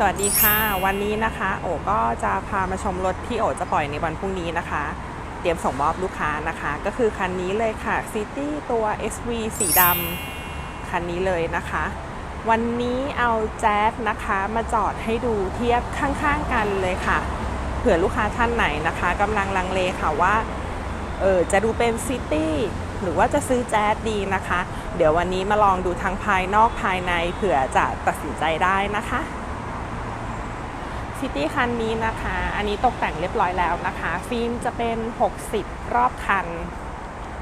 สวัสดีค่ะ วันนี้นะคะ โอก็จะพามาชมรถที่โอจะปล่อยในวันพรุ่งนี้นะคะ เตรียมส่งมอบลูกค้านะคะ ก็คือคันนี้เลยค่ะ City ตัว SV สีดำคันนี้เลยนะคะ วันนี้เอาแจ๊สนะคะมาจอดให้ดูเทียบข้างๆกันเลยค่ะ เผื่อลูกค้าท่านไหนนะคะกำลังลังเลค่ะว่าเออจะดูเป็นซิตี้หรือว่าจะซื้อแจ๊สดีนะคะ เดี๋ยววันนี้มาลองดูทั้งภายนอกภายในเผื่อจะตัดสินใจได้นะคะ ซิตี้คันนี้นะคะ อันนี้ตกแต่งเรียบร้อยแล้วนะคะ ฟิล์มจะเป็น 60 รอบคัน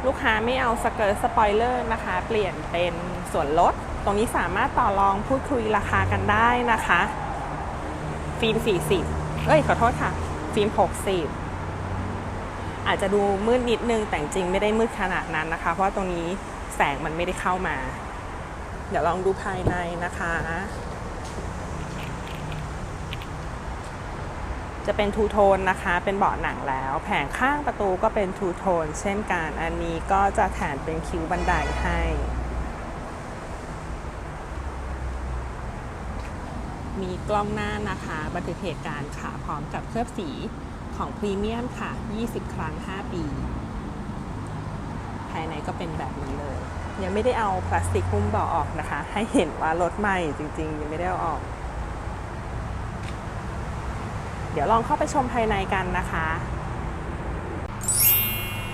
ลูกค้าไม่เอาสเกิร์ตสปอยเลอร์นะคะ เปลี่ยนเป็นส่วนลด ตรงนี้สามารถต่อรองพูดคุยราคากันได้นะคะ ฟิล์ม 40 เอ้ย ขอโทษค่ะ ฟิล์ม 60 อาจจะดูมืดนิดนึง แต่จริงไม่ได้มืดขนาดนั้นนะคะ เพราะตรงนี้แสงมันไม่ได้เข้ามา เดี๋ยวลองดูภายในนะคะ จะเป็นทูโทนนะคะ เป็นเบาะหนังแล้ว แผงข้างประตูก็เป็นทูโทนเช่นกัน อันนี้ก็จะแถมเป็นคิ้วบันไดให้ มีกล้องหน้านะคะบันทึกเหตุการณ์ค่ะ พร้อมกับเคลือบสีของพรีเมียมค่ะ 20 ครั้ง 5 ปี ภายในก็เป็นแบบนี้เลย ยังไม่ได้เอาพลาสติกหุ้มเบาะออกนะคะ ให้เห็นว่ารถใหม่จริงๆ ยังไม่ได้เอาออก เดี๋ยวลองเข้าไปชมภายในกันนะคะ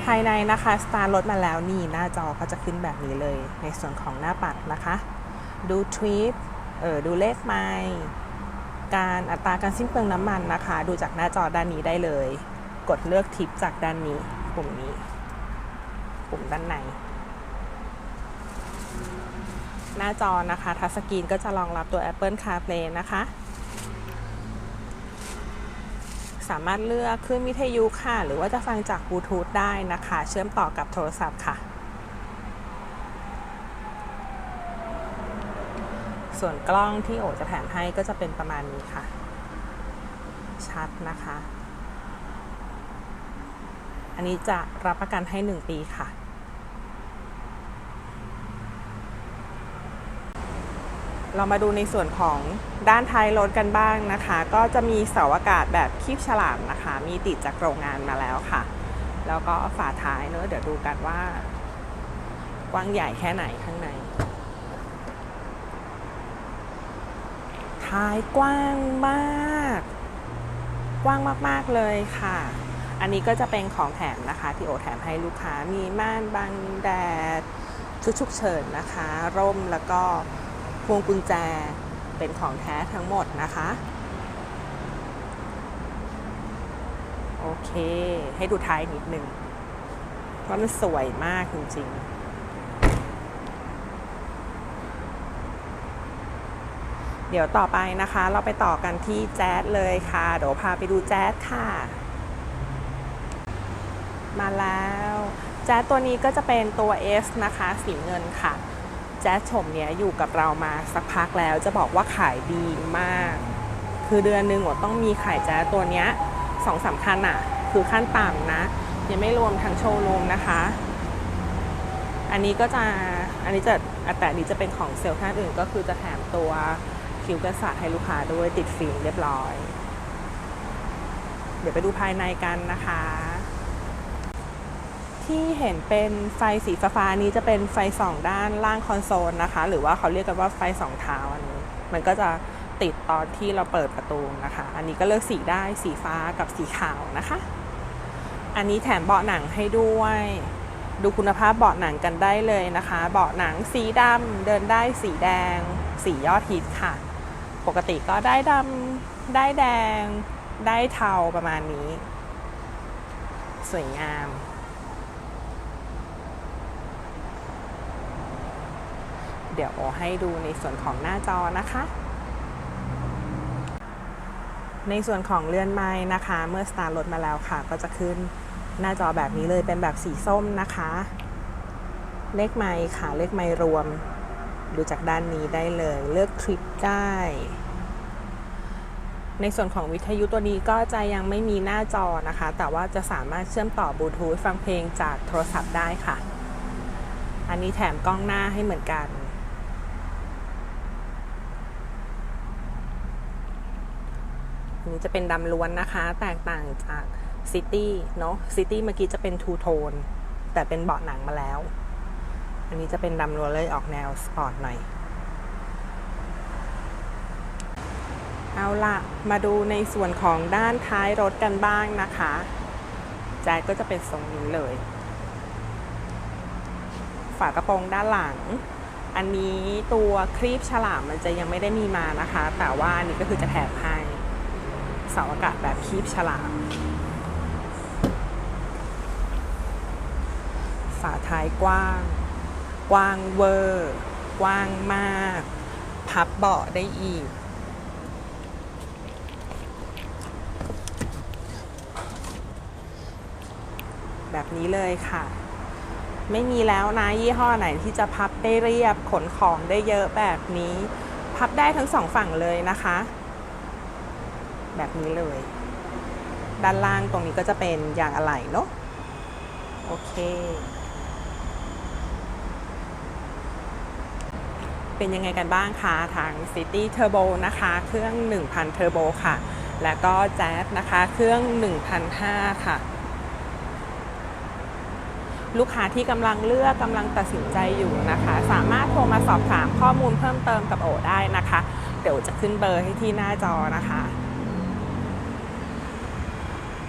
ภายในนะคะสตาร์รถมาแล้วนี่หน้าจอก็จะขึ้นแบบนี้เลย ในส่วนของหน้าปัดนะคะ ดูทริปเออดูเลขไมล์การอัตราการสิ้นเปลืองน้ำมันนะคะ ดูจากหน้าจอด้านนี้ได้เลย กดเลือกทิปจากด้านนี้ปุ่มนี้ปุ่มด้านใน หน้าจอนะคะทัชสกรีนก็จะรองรับตัว Apple CarPlay นะคะ สามารถเลือกขึ้นวิทยุค่ะ หรือว่าจะฟังจากบลูทูธได้นะคะ เชื่อมต่อกับโทรศัพท์ค่ะ ส่วนกล้องที่โอจะแถมให้ก็จะเป็นประมาณนี้ค่ะ ชัดนะคะ อันนี้จะรับประกันให้ 1 ปีค่ะ เรามาดูในส่วนของด้านท้ายรถกันบ้างนะคะ ก็จะมีเสาอากาศแบบคีบฉลามนะคะ มีติดจากโรงงานมาแล้วค่ะ แล้วก็ฝาท้ายเนอะเดี๋ยวดูกันว่า กว้างใหญ่แค่ไหนข้างใน ท้ายกว้างมาก กว้างมากๆเลยค่ะ อันนี้ก็จะเป็นของแถมนะคะ ที่โอแถมให้ลูกค้ามีม่านบังแดดชุดฉุกเฉินนะคะ ร่มแล้วก็ วงกุญแจเป็นของแท้ทั้งหมดนะคะ โอเค ให้ดูท้ายนิดนึงว่าะมันสวยมากจริงๆเดี๋ยวต่อไปนะคะ เราไปต่อกันที่แจ๊สเลยค่ะ เดี๋ยวพาไปดูแจ๊สค่ะ มาแล้ว แจ๊สตัวนี้ก็จะเป็นตัว S นะคะ สีเงินค่ะ แจ๊สชมเนี้ยอยู่กับเรามาสักพักแล้วจะบอกว่าขายดีมาก คือเดือนหนึ่งต้องมีขายแจ๊สตัวเนี้ยสองสามคันอะคือขั้นต่ำนะ ยังไม่รวมทั้งโชว์รูมนะคะ อันนี้ก็จะอันนี้จะแต่อันนี้จะเป็นของเซลล์ท่านอื่นก็คือจะแถมตัวคิวกันศาสตร์ให้ลูกค้าด้วยติดฟิล์มเรียบร้อย เดี๋ยวไปดูภายในกันนะคะ ที่เห็นเป็นไฟสีฟ้านี้จะเป็นไฟสองด้านล่างคอนโซลนะคะ หรือว่าเขาเรียกกันว่าไฟสองเท้าอันนี้ มันก็จะติดตอนที่เราเปิดประตูนะคะ อันนี้ก็เลือกสีได้สีฟ้ากับสีขาวนะคะ อันนี้แถมเบาะหนังให้ด้วย ดูคุณภาพเบาะหนังกันได้เลยนะคะ เบาะหนังสีดำเดินได้สีแดง สียอดฮิตค่ะ ปกติก็ได้ดำได้แดง ได้เทาประมาณนี้ สวยงาม ดี๋ยวให้ดูในส่วนของหน้าจอนะคะ ในส่วนของเลื่อนไม้นะคะ เมื่อสตาร์ทรถมาแล้วค่ะ ก็จะขึ้นหน้าจอแบบนี้เลยเป็นแบบสีส้มนะคะ เลขไม้ค่ะ เลขไม้รวม ดูจากด้านนี้ได้เลย เลือกทริปได้ในส่วนของวิทยุตัวนี้ก็จะยังไม่มีหน้าจอนะคะ แต่ว่าจะสามารถเชื่อมต่อบลูทูธฟังเพลงจากโทรศัพท์ได้ค่ะ อันนี้แถมกล้องหน้าให้เหมือนกัน นี้จะเป็นดำล้วนนะคะ แตกต่างจากซิตี้เนาะซิตี้เมื่อกี้จะเป็นทูโทนแต่เป็นเบาะหนังมาแล้ว อันนี้จะเป็นดำล้วนเลยออกแนวสปอร์ตหน่อย เอาละมาดูในส่วนของด้านท้ายรถกันบ้างนะคะแจ็คก็จะเป็นทรงนี้เลย ฝากระโปรงด้านหลัง อันนี้ตัวครีบฉลามมันจะยังไม่ได้มีมานะคะ แต่ว่าอันนี้ก็คือจะแถบให้ เสาอากาศแบบคีบฉลามฝาท้ายกว้าง กว้างเวอร์ กว้างมาก พับเบาะได้อีก แบบนี้เลยค่ะ ไม่มีแล้วนะยี่ห้อไหนที่จะพับได้เรียบขนของได้เยอะแบบนี้ พับได้ทั้งสองฝั่งเลยนะคะ แบบนี้เลย ด้านล่างตรงนี้ก็จะเป็นยางอะไหล่เนาะโอเค เป็นยังไงกันบ้างคะทาง City Turbo นะคะ เครื่อง 1,000 Turbo ค่ะ แล้วก็ Jazz นะคะ เครื่อง 1,500 ค่ะลูกค้าที่กำลังเลือกกำลังตัดสินใจอยู่นะคะ สามารถโทรมาสอบถามข้อมูลเพิ่มเติมกับโอได้นะคะ เดี๋ยวจะขึ้นเบอร์ให้ที่หน้าจอนะคะ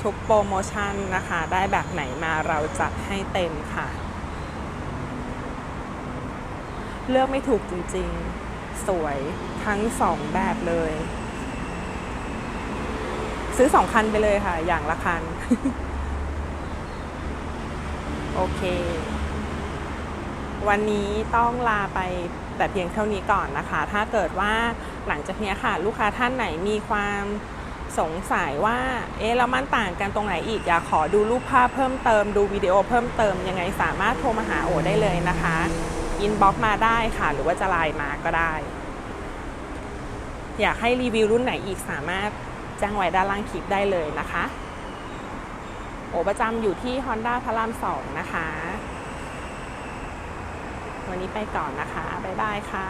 ทุกโปรโมชั่นนะคะ ได้แบบไหนมาเราจัดให้เต็มค่ะ เลือกไม่ถูกจริงๆ สวยทั้งสองแบบเลย ซื้อสองคันไปเลยค่ะ อย่างละคัน โอเค วันนี้ต้องลาไปแต่เพียงเท่านี้ก่อนนะคะ ถ้าเกิดว่าหลังจากนี้ค่ะ ลูกค้าท่านไหนมีความ สงสัยว่า เอ๊ะแล้วมันต่างกันตรงไหนอีก อยากขอดูรูปภาพเพิ่มเติม ดูวิดีโอเพิ่มเติม ยังไงสามารถโทรมาหาโอได้เลยนะคะ อินบ็อกมาได้ค่ะ หรือว่าจะไลน์มาก็ได้ อยากให้รีวิวรุ่นไหนอีกสามารถแจ้งไว้ด้านล่างคลิปได้เลยนะคะ โอประจำอยู่ที่ Honda พระรามสองนะคะ วันนี้ไปก่อนนะคะ บ๊ายบายค่ะ